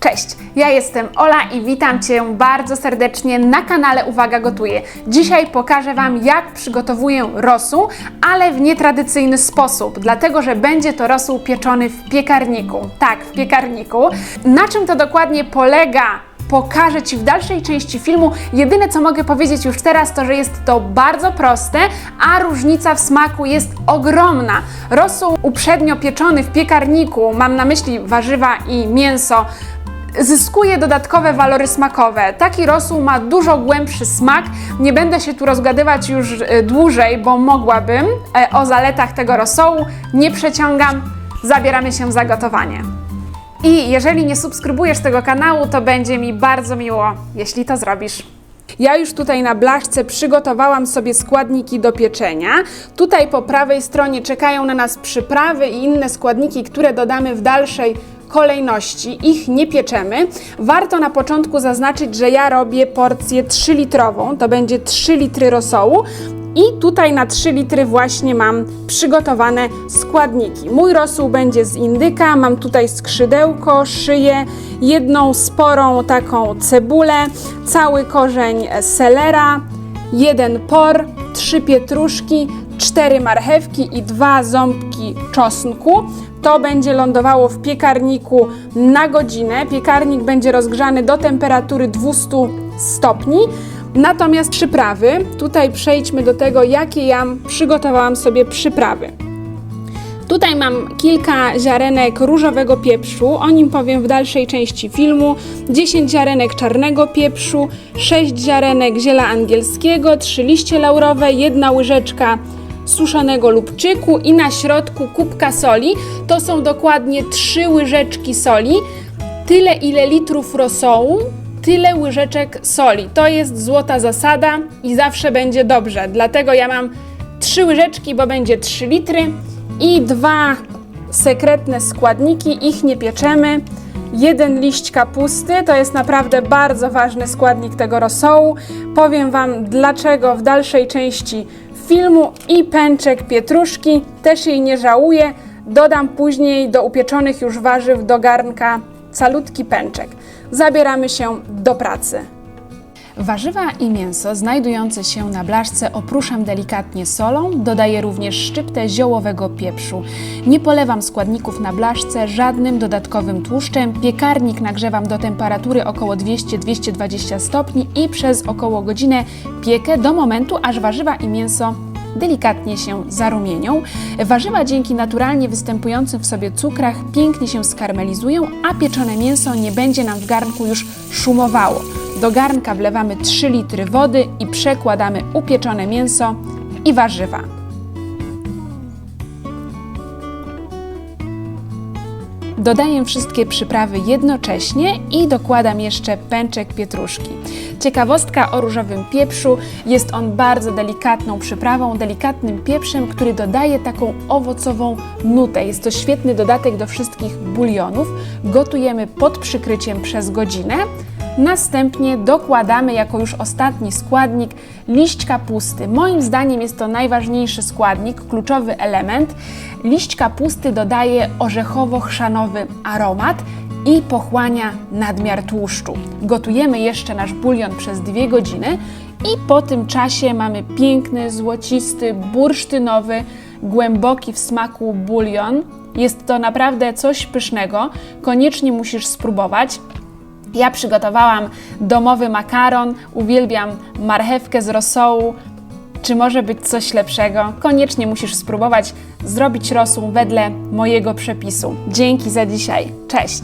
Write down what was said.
Cześć, ja jestem Ola i witam Cię bardzo serdecznie na kanale Uwaga Gotuję. Dzisiaj pokażę Wam, jak przygotowuję rosół, ale w nietradycyjny sposób, dlatego że będzie to rosół pieczony w piekarniku. Tak, w piekarniku. Na czym to dokładnie polega? pokażę Ci w dalszej części filmu. Jedyne co mogę powiedzieć już teraz to, że jest to bardzo proste, a różnica w smaku jest ogromna. Rosół uprzednio pieczony w piekarniku, mam na myśli warzywa i mięso, zyskuje dodatkowe walory smakowe. Taki rosół ma dużo głębszy smak. Nie będę się tu rozgadywać już e, dłużej, bo mogłabym e, o zaletach tego rosołu. Nie przeciągam, zabieramy się za gotowanie. I jeżeli nie subskrybujesz tego kanału, to będzie mi bardzo miło, jeśli to zrobisz. Ja już tutaj na blaszce przygotowałam sobie składniki do pieczenia. Tutaj po prawej stronie czekają na nas przyprawy i inne składniki, które dodamy w dalszej kolejności. Ich nie pieczemy. Warto na początku zaznaczyć, że ja robię porcję 3-litrową. To będzie 3 litry rosołu. I tutaj na 3 litry właśnie mam przygotowane składniki. Mój rosół będzie z indyka, mam tutaj skrzydełko, szyję, jedną sporą taką cebulę, cały korzeń selera, jeden por, trzy pietruszki, cztery marchewki i dwa ząbki czosnku. To będzie lądowało w piekarniku na godzinę. Piekarnik będzie rozgrzany do temperatury 200 stopni. Natomiast przyprawy, tutaj przejdźmy do tego, jakie ja przygotowałam sobie przyprawy. Tutaj mam kilka ziarenek różowego pieprzu, o nim powiem w dalszej części filmu, 10 ziarenek czarnego pieprzu, 6 ziarenek ziela angielskiego, 3 liście laurowe, jedna łyżeczka suszonego lubczyku i na środku kubka soli. To są dokładnie 3 łyżeczki soli, tyle ile litrów rosołu, tyle łyżeczek soli. To jest złota zasada i zawsze będzie dobrze. Dlatego ja mam 3 łyżeczki, bo będzie 3 litry i dwa sekretne składniki, ich nie pieczemy. Jeden liść kapusty to jest naprawdę bardzo ważny składnik tego rosołu. Powiem Wam dlaczego w dalszej części filmu i pęczek pietruszki, też jej nie żałuję. Dodam później do upieczonych już warzyw do garnka calutki pęczek. Zabieramy się do pracy. Warzywa i mięso znajdujące się na blaszce opruszam delikatnie solą, dodaję również szczyptę ziołowego pieprzu. Nie polewam składników na blaszce żadnym dodatkowym tłuszczem. Piekarnik nagrzewam do temperatury około 200-220 stopni i przez około godzinę piekę do momentu, aż warzywa i mięso delikatnie się zarumienią. Warzywa dzięki naturalnie występującym w sobie cukrach pięknie się skarmelizują, a pieczone mięso nie będzie nam w garnku już szumowało. Do garnka wlewamy 3 litry wody i przekładamy upieczone mięso i warzywa. Dodaję wszystkie przyprawy jednocześnie i dokładam jeszcze pęczek pietruszki. Ciekawostka o różowym pieprzu, jest on bardzo delikatną przyprawą, delikatnym pieprzem, który dodaje taką owocową nutę. Jest to świetny dodatek do wszystkich bulionów. Gotujemy pod przykryciem przez godzinę. Następnie dokładamy jako już ostatni składnik liść kapusty. Moim zdaniem jest to najważniejszy składnik, kluczowy element. Liść kapusty dodaje orzechowo-chrzanowy aromat i pochłania nadmiar tłuszczu. Gotujemy jeszcze nasz bulion przez dwie godziny i po tym czasie mamy piękny, złocisty, bursztynowy, głęboki w smaku bulion. Jest to naprawdę coś pysznego. Koniecznie musisz spróbować. Ja przygotowałam domowy makaron, uwielbiam marchewkę z rosołu. Czy może być coś lepszego? Koniecznie musisz spróbować zrobić rosół wedle mojego przepisu. Dzięki za dzisiaj. Cześć!